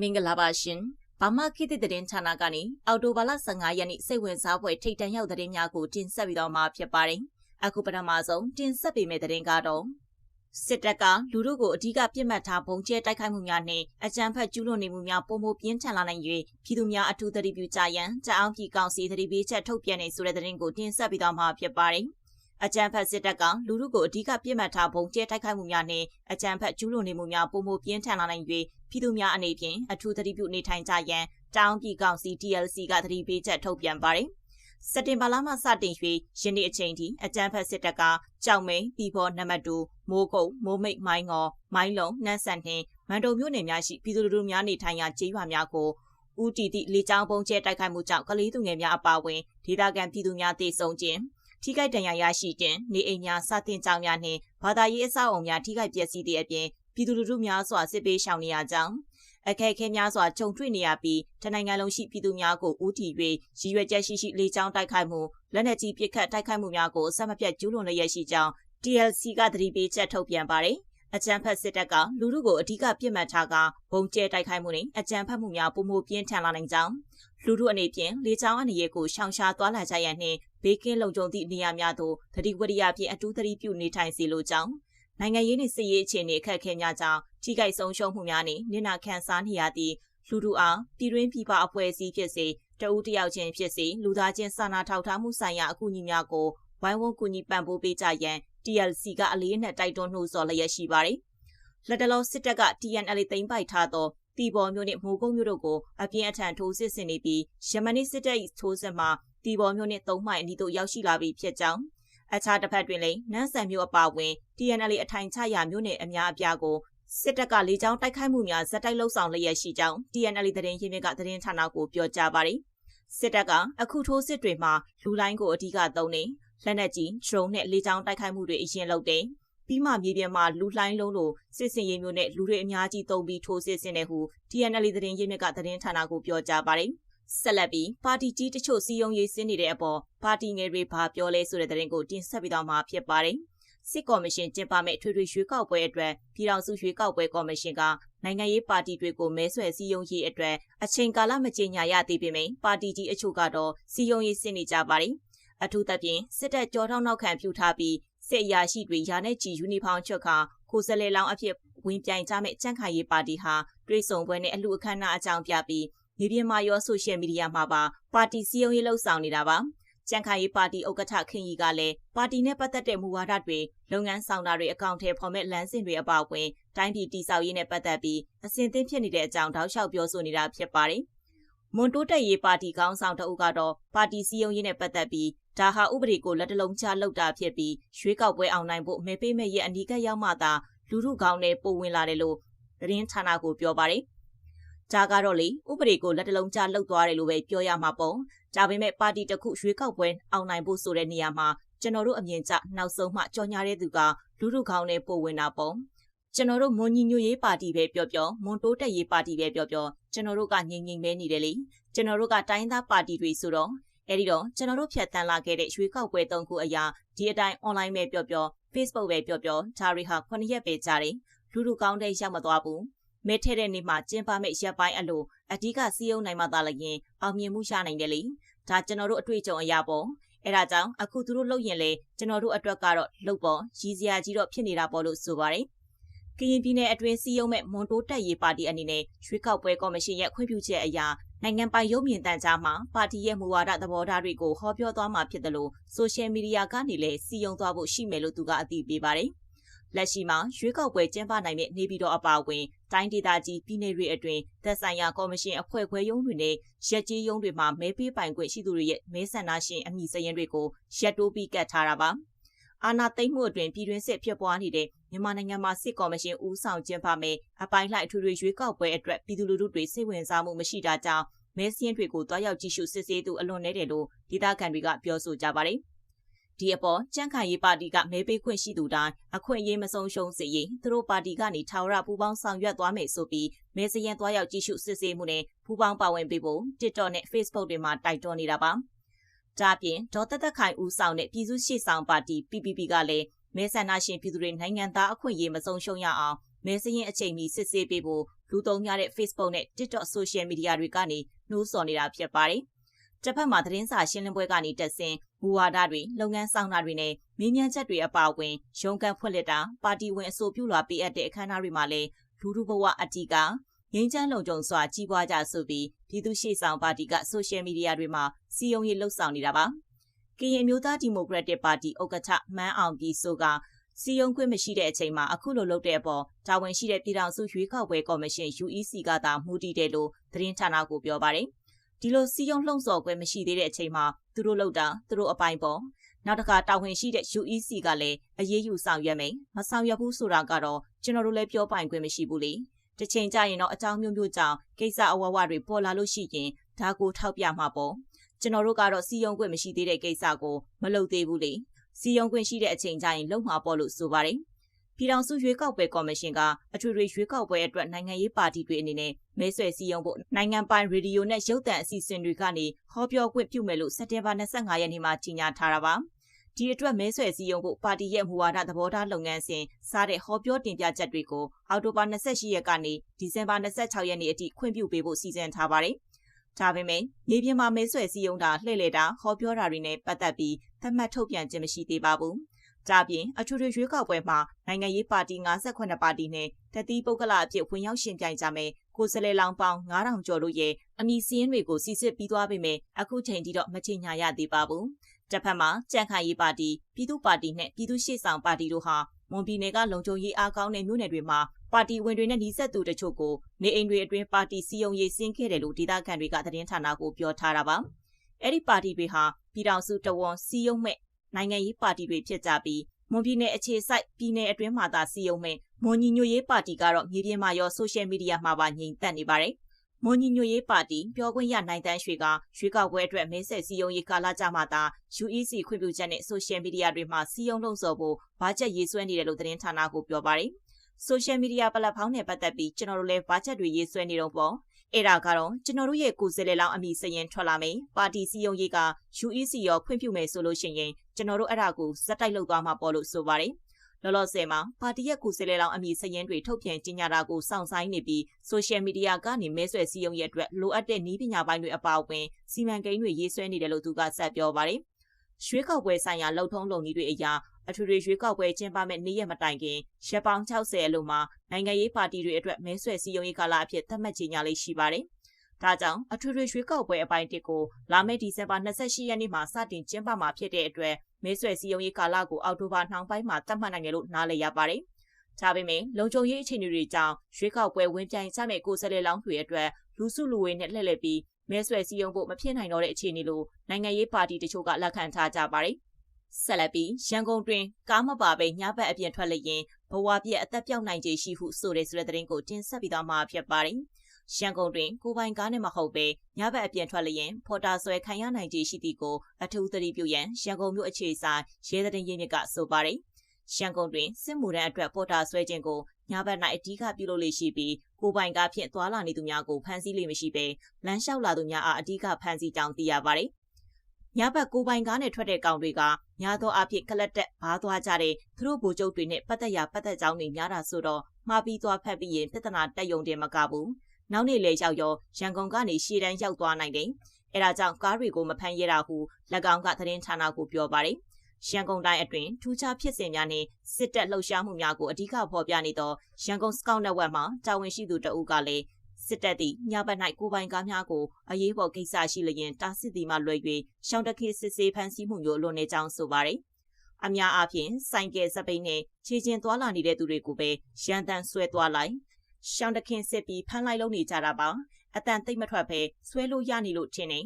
မင်္ဂလာပါရှင်။ဘာမခေတ်သစ်သတင်းဌာနကနေအော်တိုဘာလ15ရက်နေ့စိတ်ဝင်စားဖွယ်ထိတ်တန့်ရောက်သတင်းများကိုတင်ဆက်ပြီးတော့မှာဖြစ်ပါတယ်။အခုပထမဆုံးတင်ဆက်ပေးမယ့်သတင်းကတော့စစ်တပ်ကလူတို့ကိုအ धिक ပြစ်မှတ်ထားပုံကျဲတိုက်ခိုက်မှုများနဲ့အကြမ်းဖက်ကျူးလွန်နေမှုများပုံမပြင်းထန်လာနိုင်၍ပြည်သူများအထူးသတိပြုကြရန်တအောင်ပြည်ကောင်စီသတိပေးချက်ထုတ်ပြန်နေဆိုတဲ့သတင်းကိုတင်ဆက်ပြီးတော့မှာဖြစ်ပါတယ်။ အကြံဖက်စစ်တပ်ကလူလူကိုအ धिक ပြစ်မှတ်ထားပုံကျဲတိုက်ခိုက်မှုများနဲ့အကြံဖက်ကျူးလွန်နေမှုများပုံမပြင်းထန်လာနိုင်၍ပြည်သူများအနေဖြင့်အထူးသတိပြုနေထိုင်ကြရန်တောင်ပြည်ကောင်စီ TLC ကသတိပေးချက်ထုတ်ပြန်ပါတယ်။စက်တင်ဘာလမှစတင်၍ယနေ့အချိန်ထိအကြံဖက်စစ်တပ်ကကြောက်မိန်ပြည်ပေါ်နံပါတ်2မိုးကုတ်မိုးမိတ်မိုင်းငေါ်မိုင်းလုံးနှမ်းဆန်နှင့်မန်တုံမြို့နယ်များရှိပြည်သူလူထုများနေထိုင်ရာကျေးရွာများကိုဦးတီတီလေကြောင်းပုံကျဲတိုက်ခိုက်မှုကြောင့်ကလေးသူငယ်များအပါအဝင်ဒေသခံပြည်သူများတေဆုံးခြင်း ထိခိုက်ဒဏ်ရာရရှိခြင်းနေအိမ်များစတင်ကြောင်များနှင့်ဘာသာရေးအဆောက်အအုံများထိခိုက်ပျက်စီးသည့်အပြင်ပြည်သူလူထုများစွာစစ်ပေးရှောင်နေရကြောင်းအခက်အခဲများစွာကြုံတွေ့နေရပြီးတနိုင်ငံလုံးရှိပြည်သူများကိုဦးတည်၍ရည်ရွယ်ချက်ရှိရှိလေကြောင်းတိုက်ခိုက်မှုလက်နက်ကြီးပစ်ခတ်တိုက်ခိုက်မှုများကိုဆက်မပြတ်ကျူးလွန်လျက်ရှိကြောင်း TLC ကသတိပေးချက်ထုတ်ပြန်ပါတယ် အကြံဖက်စစ်တပ်ကလူထုကိုအ धिक ပြစ်မှတ်ထားကဘုံကျဲတိုက်ခိုက်မှုနဲ့အကြံဖက်မှုများပုံမှုပြင်းထန်လာနိုင်ကြောင်းလူထုအနေဖြင့်လေကြောင်းအနေရကိုရှောင်ရှားသွားလာကြရန်နှင့်ဘေးကင်းလုံခြုံသည့်နေရာများသို့သတိဝရိယဖြင့်အထူးသတိပြုနေထိုင်စီလိုကြောင်းနိုင်ငံရေးနှင့်စစ်ရေးအခြေအနေအခက်အခဲများကြောင့်ထိခိုက်ဆုံးရှုံးမှုများနှင့်နိနာခံစားနေရသည့်လူထုအားပြည်တွင်းပြည်ပအဖွဲ့အစည်းဖြစ်စေတဦးတယောက်ချင်းဖြစ်စေလူသားချင်းစာနာထောက်ထားမှုဆိုင်ရာအကူအညီများကိုဝိုင်းဝန်းကူညီပံ့ပိုးပေးကြရန် TLC ကအလေးနဲ့တိုက်တွန်းနှိုးဆော်လျက်ရှိပါတယ်။လက်တလောစစ်တပ်က TNL သိမ်းပိုက်ထားသောတီဘော်မျိုးနဲ့မိုးကုတ်မျိုးတို့ကိုအပြင်းအထန်ထိုးစစ်ဆင်နေပြီးယမန်နေ့စစ်တပ်၏ထိုးစစ်မှာတီဘော်မျိုးနဲ့သုံးမိုင်အနီးသို့ရောက်ရှိလာပြီဖြစ်ကြောင်းအခြားတစ်ဖက်တွင်လည်းနန်းဆန်မျိုးအပါအဝင် TNL အထိုင်ချရာမျိုးနဲ့အများအပြားကိုစစ်တပ်ကလေကြောင်းတိုက်ခိုက်မှုများဇက်တိုက်လှုပ်ဆောင်လျက်ရှိကြောင်း TNL သတင်းရင်းမြစ်ကသတင်းဌာနကိုပြောကြားပါတယ်စစ်တပ်ကအခုထိုးစစ်တွေမှာလူလိုင်းကိုအဓိကသုံးနေ လက်နက်ကြီး ဒရုန်းနဲ့လေကြောင်းတိုက်ခိုက်မှုတွေအရင်လုပ်တယ်ပြီးမှမြေပြင်မှာလူလှိုင်းလုံးလိုစစ်စင်ရေးမျိုးနဲ့လူတွေအများကြီးတုံပြီးထိုးစစ်ဆင်တဲ့ဟု TNL သတင်းရင်းမြစ်ကသတင်းဌာနကိုပြောကြားပါတယ်။ဆက်လက်ပြီးပါတီကြီးတချို့စီယုံရေးဆင်းနေတဲ့အပေါ်ပါတီငယ်တွေဘာပြောလဲဆိုတဲ့သတင်းကိုတင်ဆက်ပြီးတော့မှာဖြစ်ပါတယ်။စစ်ကော်မရှင်ကျင်းပမဲ့ထွေထွေရွေးကောက်ပွဲအတွက်ပြည်ထောင်စုရွေးကောက်ပွဲကော်မရှင်ကနိုင်ငံရေးပါတီတွေကိုမဲဆွယ်စည်းရုံးရေးအတွက်အချိန်ကာလမကြေညာရသေးပေမယ့်ပါတီကြီးအချို့ကတော့စည်းရုံးရေးဆင်းနေကြပါတယ်။ အထူးသဖြင့်စစ်တပ်ကြောထောက်နောက်ခံပြုထားပြီးစစ်အရာရှိတွေရာနဲ့ချီယူနီဖောင်းချွတ်ခါကိုစလဲလောင်းအဖြစ်ဝင်ပြိုင်ကြမဲ့ကြန့်ခိုင်ရေးပါတီဟာတွေးဆုံပွဲနဲ့အလူအခမ်းအနားအကြောင်းပြပြီးမြေပြင်မှာရောဆိုရှယ်မီဒီယာမှာပါပါတီစည်းရုံးရေးလှုပ်ဆောင်နေတာပါကြံခိုင်ရေးပါတီဥက္ကဋ္ဌခင်ကြီးကလည်းပါတီနဲ့ပတ်သက်တဲ့မူဝါဒတွေလုပ်ငန်းဆောင်တာတွေအကောင့်ထဲဖော်မဲ့လမ်းစဉ်တွေအပါအဝင်တိုင်းပြည်တည်ဆောက်ရေးနဲ့ပတ်သက်ပြီးအစဉ်သင်းဖြစ်နေတဲ့အကြောင်းတောက်လျှောက်ပြောဆိုနေတာဖြစ်ပါတယ်။ မွန်တိုးတက်ရေးပါတီခေါင်းဆောင်တအုပ်ကတော့ပါတီစည်းရုံးရေးနဲ့ပတ်သက်ပြီးဒါဟာဥပဒေကိုလက်တလုံးချလောက်တာဖြစ်ပြီးရွေးကောက်ပွဲအောင်နိုင်ဖို့မဲပေးမဲ့ရဲ့အနီးကပ်ရောက်မှသာလူထုကောင်းနဲ့ပိုဝင်လာတယ်လို့သတင်းဌာနကိုပြောပါတယ်။ဒါကတော့လေဥပဒေကိုလက်တလုံးချလောက်သွားတယ်လို့ပဲပြောရမှာပေါ့။ဒါပေမဲ့ပါတီတစ်ခုရွေးကောက်ပွဲအောင်နိုင်ဖို့ဆိုတဲ့နေရာမှာကျွန်တော်တို့အမြင်ကျနောက်ဆုံးမှကြော်ညာတဲ့သူကလူထုကောင်းနဲ့ပိုဝင်တာပေါ့။ ကျွန်တော်တို့မွန်ညီညွတ်ရေးပါတီပဲပြောပြောမွန်တိုးတက်ရေးပါတီပဲပြောပြောကျွန်တော်တို့ကငြိမ်ငြိမ်ပဲနေတယ်လေကျွန်တော်တို့ကတိုင်းသားပါတီတွေဆိုတော့အဲဒီတော့ကျွန်တော်တို့ဖြတ်တန်းလာခဲ့တဲ့ရွေးကောက်ပွဲသုံးခုအရာဒီအတိုင်း online ပဲပြောပြော Facebook ပဲပြောပြောဒါရီဟာ9ရက်ပဲကြာတယ်လူလူကောင်းတဲ့ရောက်မသွားဘူးမဲထဲတဲ့နေ့မှာကျင်းပမဲ့ရက်ပိုင်းအလိုအဓိကစီးယုံနိုင်မှသာလျင်အောင်မြင်မှုရနိုင်တယ်လေဒါကျွန်တော်တို့အတွေ့အကြုံအရာပေါ့အဲဒါကြောင့်အခုသူတို့လုပ်ရင်လေကျွန်တော်တို့အတွက်ကတော့လုပ်ပေါ်ရည်စရာကြီးတော့ဖြစ်နေတာပေါ့လို့ဆိုပါတယ် ကရင်ပြည်နယ်အတွင်းစီးရုံးမဲ့မွန်တိုးတက်ရေးပါတီအနေနဲ့ရွေးကောက်ပွဲကော်မရှင်ရဲ့ခွင့်ပြုချက်အရနိုင်ငံပိုင်ရုပ်မြင်သံကြားမှာပါတီရဲ့မူဝါဒသဘောထားတွေကိုဟောပြောသွားမှာဖြစ်တယ်လို့ဆိုရှယ်မီဒီယာကနေလည်းစီယုံသွားဖို့ရှိမယ်လို့သူကအသိပေးပါတယ်။လက်ရှိမှာရွေးကောက်ပွဲကျင်းပနိုင်တဲ့နေပြည်တော်အပါအဝင်တိုင်းဒေသကြီးပြည်နယ်တွေအတွင်းသက်ဆိုင်ရာကော်မရှင်အဖွဲ့ခွဲရုံးတွေနဲ့ရက်ကြီးရုံးတွေမှာမဲပေးပိုင်ခွင့်ရှိသူတွေရဲ့မဲဆန္ဒရှင်အမည်စရင်းတွေကိုရက်တိုးပြီးကတ်ထားတာပါ။အာဏာသိမ်းမှုအတွင်ပြည်တွင်းစစ်ဖြစ်ပွားနေတဲ့ မြန်မာနိုင်ငံမှာစစ်ကော်မရှင်ဦးဆောင်ကျင်းပမယ်အပိုင်းလိုက်အထွေထွေရွေးကောက်ပွဲအတွက်ပြည်သူလူထုတွေစိတ်ဝင်စားမှုမရှိတာကြောင့်မဲစင်းတွေကိုတွားရောက်ကြည့်ရှုစစ်ဆေးသူအလွန်နေတယ်လို့ဒေသခံတွေကပြောဆိုကြပါတယ်။ဒီအပေါ်ကြန့်ခိုင်ရေးပါတီကမဲပေးခွင့်ရှိသူတိုင်းအခွင့်အရေးမဆုံးရှုံးစေရေးသူတို့ပါတီကနေထာဝရပူးပေါင်းဆောင်ရွက်သွားမယ်ဆိုပြီးမဲစရင်တွားရောက်ကြည့်ရှုစစ်ဆေးမှုနဲ့ပူးပေါင်းပါဝင်ပေးဖို့ TikTok နဲ့ Facebook တွေမှာတိုက်တွန်းနေတာပါ။ဒါပြင်ဒေါ်သက်သက်ခိုင်ဦးဆောင်တဲ့ပြည်သူ့ရှေ့ဆောင်ပါတီ PPP ကလည်း မဲဆန္ဒရှင်ပြည်သူတွေနိုင်ငံသားအခွင့်အရေးမဆုံးရှုံးရအောင်မဲစရင်အချိန်မီစစ်ဆေးပေးဖို့လူသုံးများတဲ့ Facebook နဲ့ TikTok Social Media တွေကနေနှိုးဆော်နေတာဖြစ်ပါတယ်။တစ်ဖက်မှာသတင်းစာရှင်းလင်းပွဲကနေတက်ဆင်းမူဝါဒတွေလုပ်ငန်းဆောင်တာတွေနဲ့မင်းမြန်ချက်တွေအပါအဝင်ရုံးကန်ဖွင့်လှစ်တာပါတီဝင်အဆိုပြုလွှာပေးအပ်တဲ့အခမ်းအနားတွေမှာလည်းလူလူဘဝအတီးကငင်းချမ်းလုံခြုံစွာကြီးပွားကြဆိုပြီးပြည်သူ့ရှေ့ဆောင်ပါတီကဆိုရှယ်မီဒီယာတွေမှာစီယုံရေးလှုပ်ဆောင်နေတာပါ။ ကရင်မျိုးသားဒီမိုကရက်တစ်ပါတီဥက္ကဋ္ဌမန်းအောင်ပြည်ဆိုကစီယုံခွင့်မရှိတဲ့အချိန်မှာအခုလိုလုပ်တဲ့အပေါ်တာဝန်ရှိတဲ့ပြည်ထောင်စုရွေးကောက်ပွဲကော်မရှင် UEC ကသာမူတည်တယ်လို့သတင်းဌာနကိုပြောပါတယ်။ဒီလိုစီယုံလှုံ့ဆော်ခွင့်မရှိသေးတဲ့အချိန်မှာသူတို့လုပ်တာသူတို့အပိုင်ပေါ်နောက်တစ်ခါတာဝန်ရှိတဲ့ UEC ကလည်းအရေးယူဆောင်ရွက်မယ်မဆောင်ရွက်ဘူးဆိုတာကတော့ကျွန်တော်တို့လည်းပြောပိုင်ခွင့်မရှိဘူးလေတစ်ချိန်ကျရင်တော့အကြောင်းမျိုးမျိုးကြောင့်ကိစ္စအဝဝတွေပေါ်လာလို့ရှိရင်ဒါကိုထောက်ပြမှာပေါ့ ကျွန်တော်တို့ကတော့စီယုံခွင့်မရှိသေးတဲ့ကိစ္စကိုမလုပ်သေးဘူးလေစီယုံခွင့်ရှိတဲ့အချိန်ကျရင်လုံမှာပေါ့လို့ဆိုပါတယ်ပြည်ထောင်စုရွေးကောက်ပွဲကော်မရှင်ကအထွေထွေရွေးကောက်ပွဲအတွက်နိုင်ငံရေးပါတီတွေအနေနဲ့မဲဆွယ်စည်းရုံးဖို့နိုင်ငံပိုင်ရေဒီယိုနဲ့ရုပ်သံအစီအစဉ်တွေကနေဟောပြောခွင့်ပြုမယ်လို့စက်တင်ဘာ25ရက်နေ့မှာကြေညာထားတာပါ။ဒီအတွက်မဲဆွယ်စည်းရုံးဖို့ပါတီရဲ့မူဝါဒသဘောထားလုပ်ငန်းစဉ်စားတဲ့ဟောပြောတင်ပြချက်တွေကိုအောက်တိုဘာ28ရက်ကနေဒီဇင်ဘာ26ရက်နေ့အထိခွင့်ပြုပေးဖို့စီစဉ်ထားပါတယ်။ ဒါပေမဲ့မြေပြင်မှာမဲဆွယ်စည်းရုံးတာလှည့်လည်တာဟောပြောတာတွေနဲ့ပတ်သက်ပြီးသတ်မှတ်ထုတ်ပြန်ခြင်းမရှိသေးပါဘူး။ဒါပြင်အထူးထူးရွေးကောက်ပွဲမှာနိုင်ငံရေးပါတီ58ပါတီနဲ့တတိပုဂ္ဂလအဖြစ်ဝင်ရောက်ရှင်ပြိုင်ကြမယ်ကိုယ်စားလှယ်လောင်ပေါင်း9000ကျော်တို့ရဲ့အမည်စင်းတွေကိုစီစစ်ပြီးသွားပေမဲ့အခုချိန်ထိတော့မချင်ညာရသေးပါဘူး။တစ်ဖက်မှာကြံ့ခိုင်ရေးပါတီပြည်သူ့ပါတီနဲ့ပြည်သူ့ရှေ့ဆောင်ပါတီတို့ဟာမွန်ပြည်နယ်ကလုံခြုံရေးအားကောင်းတဲ့မြို့နယ်တွေမှာ ပါတီဝင်တွေနဲ့နှီးဆက်သူတချို့ကိုနေအိမ်တွေအတွင်းပါတီစီယုံရေးဆင်းခဲ့တယ်လို့ဒေသခံတွေကသတင်းဌာနကိုပြောထားတာပါ။အဲ့ဒီပါတီတွေဟာပြည်ထောင်စုတဝန်စီယုံမဲ့နိုင်ငံရေးပါတီတွေဖြစ်ကြပြီးမွန်ပြည်နယ်အခြေစိုက်ပြည်နယ်အတွင်းမှာသာစီယုံမဲ့မွန်ညီညွတ်ရေးပါတီကတော့မြေပြင်မှာရောဆိုရှယ်မီဒီယာမှာပါညင်သက်နေပါတယ်။မွန်ညီညွတ်ရေးပါတီပြောခွင့်ရနိုင်တန်းရွှေကရွေးကောက်ပွဲအတွက်မဲဆက်စည်းရုံးရေးကာလကြမှာသာ UEC ခွင့်ပြုချက်နဲ့ဆိုရှယ်မီဒီယာတွေမှာစီးရုံးလုံးစော်ဖို့ဘာချက်ရေးဆွဲနေတယ်လို့သတင်းဌာနကပြောပါတယ်။ ဆိုရှယ်မီဒီယာပလက်ဖောင်းနဲ့ပတ်သက်ပြီးကျွန်တော်တို့လည်းဘာချက်တွေရေးဆွဲနေတော့ပေါ့။အဲ့ဒါကတော့ကျွန်တော်တို့ရဲ့ကိုယ်စားလှယ်လောင်းအမိစရင်ထွက်လာမယ်။ပါတီစီယုံရေးက UEC ရောခွင့်ပြုမယ်ဆိုလို့ရှိရင်ကျွန်တော်တို့အဲ့ဒါကိုစက်တိုက်လုပ်သွားမှာပေါ့လို့ဆိုပါတယ်။လောလောဆယ်မှာပါတီရဲ့ကိုယ်စားလှယ်လောင်းအမည်စရင်တွေထုတ်ပြန်ကြေညာတာကိုစောင့်ဆိုင်းနေပြီးဆိုရှယ်မီဒီယာကနေမဲဆွယ်စည်းရုံးရဲ့အတွက်လိုအပ်တဲ့နည်းပညာပိုင်းတွေအပါအဝင်စီမံကိန်းတွေရေးဆွဲနေတယ်လို့သူကဆက်ပြောပါတယ်။ရွှေကောက်ပွဲဆိုင်ရာလှုပ်ထုံးလုံနည်းတွေအရာ အထွေထွေရွေးကောက်ပွဲကျင်းပမဲ့နေ့ရက်မတိုင်ခင်ရက်ပေါင်း60အလုံးမှာနိုင်ငံရေးပါတီတွေအတွက်မဲဆွယ်စည်းရုံးရေးကာလအဖြစ်သတ်မှတ်ကြေညာလေးရှိပါတယ်။ဒါကြောင့်အထွေထွေရွေးကောက်ပွဲအပိုင်းတစ်ကိုလာမယ့်ဒီဇင်ဘာ28ရက်နေ့မှာစတင်ကျင်းပမှာဖြစ်တဲ့အတွက်မဲဆွယ်စည်းရုံးရေးကာလကိုအောက်တိုဘာနှောင်းပိုင်းမှာသတ်မှတ်နိုင်တယ်လို့နားလည်ရပါတယ်။ဒါပေမဲ့လုံခြုံရေးအခြေအနေတွေကြောင့်ရွေးကောက်ပွဲဝင်ပြိုင်ကြမဲ့ကိုယ်စားလှယ်လောင်းတွေအတွက်လူစုလူဝေးနဲ့လှည့်လည်ပြီးမဲဆွယ်စည်းရုံးဖို့မဖြစ်နိုင်တော့တဲ့အခြေအနေလို့နိုင်ငံရေးပါတီတချို့ကလက်ခံထားကြပါတယ်။ ဆက်လက်ပြီးရန်ကုန်တွင်ကားမပါပဲညဘက်အပြင်ထွက်လျင်ဘဝပြည့်အသက်ပြောက်နိုင်ခြေရှိဟုဆိုတဲ့ဆိုတဲ့သတင်းကိုတင်ဆက်ပြီးသားမှာဖြစ်ပါတယ်။ရန်ကုန်တွင်ကိုပိုင်ကားနဲ့မဟုတ်ပဲညဘက်အပြင်ထွက်လျင်ဖော်တာဆွဲခံရနိုင်ခြေရှိသည်ကိုအထူးသတိပြုရန်ရန်ကုန်မြို့အခြေဆိုင်ရဲတဲ့ရင်းမြစ်ကဆိုပါတယ်။ရန်ကုန်တွင်စစ်မှုထမ်းအတွက်ပေါ်တာဆွဲခြင်းကိုညဘက်၌အဓိကပြုလုပ်လေရှိပြီးကိုပိုင်ကားဖြင့်သွာလာနေသူများကိုဖမ်းဆီးလေမရှိဘဲလမ်းလျှောက်လာသူများအားအဓိကဖမ်းဆီးကြောင်းသိရပါတယ်။ ညဘက်ကိုပိုင်ကားနဲ့ထွက်တဲ့ကောင်တွေကညာသောအဖြစ်ကလတ်တက်ဘားသွားကြတဲ့သူတို့ဗိုလ်ချုပ်တွေနဲ့ပတ်သက်ရာပတ်သက်ကြောင်းတွေများတာဆိုတော့မှားပြီးသွားဖက်ပြီးရင်ပြဿနာတက်ယုံတယ်မကဘူးနောက်နေ့လေရောက်ရောရန်ကုန်ကနေရှေ့တန်းရောက်သွားနိုင်တယ်။အဲဒါကြောင့်ကားတွေကိုမဖမ်းရတာဟု၎င်းကသတင်းဌာနကိုပြောပါတယ်။ရန်ကုန်တိုင်းအတွင်းထူးခြားဖြစ်စဉ်များနဲ့စစ်တပ်လှုပ်ရှားမှုများကိုအဓိကဖော်ပြနေသောရန်ကုန်စကောက်နယ်ဝက်မှတာဝန်ရှိသူတအုပ်ကလည်း စစ်တပ်သည်ညဘက်၌ကိုပိုင်ကားများကိုအရေးပေါ်ကိစ္စရှိလျင်တားစစ်သည်မှလွယ်၍ရှောင်းတခေစစ်ဆေးဖမ်းဆီးမှုမျိုးလွန်နေကြောင်းဆိုပါတယ်။အများအားဖြင့်စိုင်ကယ်စပိန်နဲ့ခြေကျင်သွားလာနေတဲ့သူတွေကိုပဲရန်တမ်းဆွဲသွားလိုက်ရှောင်းတခင်စစ်ပြီးဖမ်းလိုက်လုံးနေကြတာပါအတန်သိမ့်မထွက်ပဲဆွဲလို့ရနေလို့ထင်နေ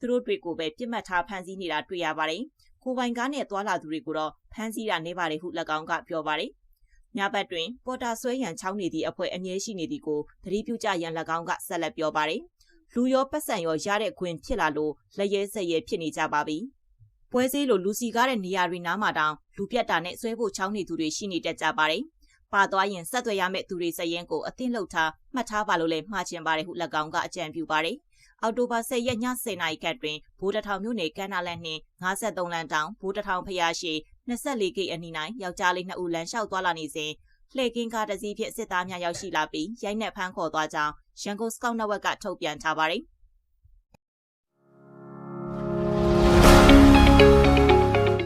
သူတို့တွေကိုပဲပြစ်မှတ်ထားဖမ်းဆီးနေတာတွေ့ရပါတယ်ကိုပိုင်ကားနဲ့သွာလာသူတွေကိုတော့ဖမ်းဆီးတာနေပါတယ်ဟု၎င်းကပြောပါတယ် ညဘက်တွင်ပေါ်တာဆွဲရန်ချောင်းနေသည့်အဖွဲ့အမြဲရှိနေသည်ကိုသတိပြုကြရန်၎င်းကဆက်လက်ပြောပါတယ်လူရောပတ်စံရောရတဲ့ခွင်ဖြစ်လာလို့လက်ရဲဆက်ရဲဖြစ်နေကြပါပြီပွဲစည်းလိုလူစီကားတဲ့နေရာတွေနားမှာတောင်လူပြတ်တာနဲ့ဆွဲဖို့ချောင်းနေသူတွေရှိနေတတ်ကြပါတယ်ပါသွားရင်ဆက်သွယ်ရမယ့်သူတွေစရင်ကိုအသင်းလှုပ်ထားမှတ်ထားပါလို့လည်းမှားချင်ပါတယ်ဟု၎င်းကအကြံပြုပါတယ်။အော်တိုဘာ10ရက်ည10နာရီခန့်တွင်ဘိုးတထောင်မြို့နယ်ကမ်းနားလန်နှင့်53လမ်းတောင်ဘိုးတထောင်ဖျားရှိ 24ဂိတ်အနီး၌ယောက်ျားလေး2ဦးလမ်းလျှောက်သွားလာနေစဉ်လှည့်ကင်းကားတစ်စီးဖြင့်စစ်သားများရောက်ရှိလာပြီးရိုက်နှက်ဖမ်းခေါ်သွားကြောင်းရန်ကုန်စကောက်နက်ဝက်ကထုတ်ပြန်ထားပါတယ်။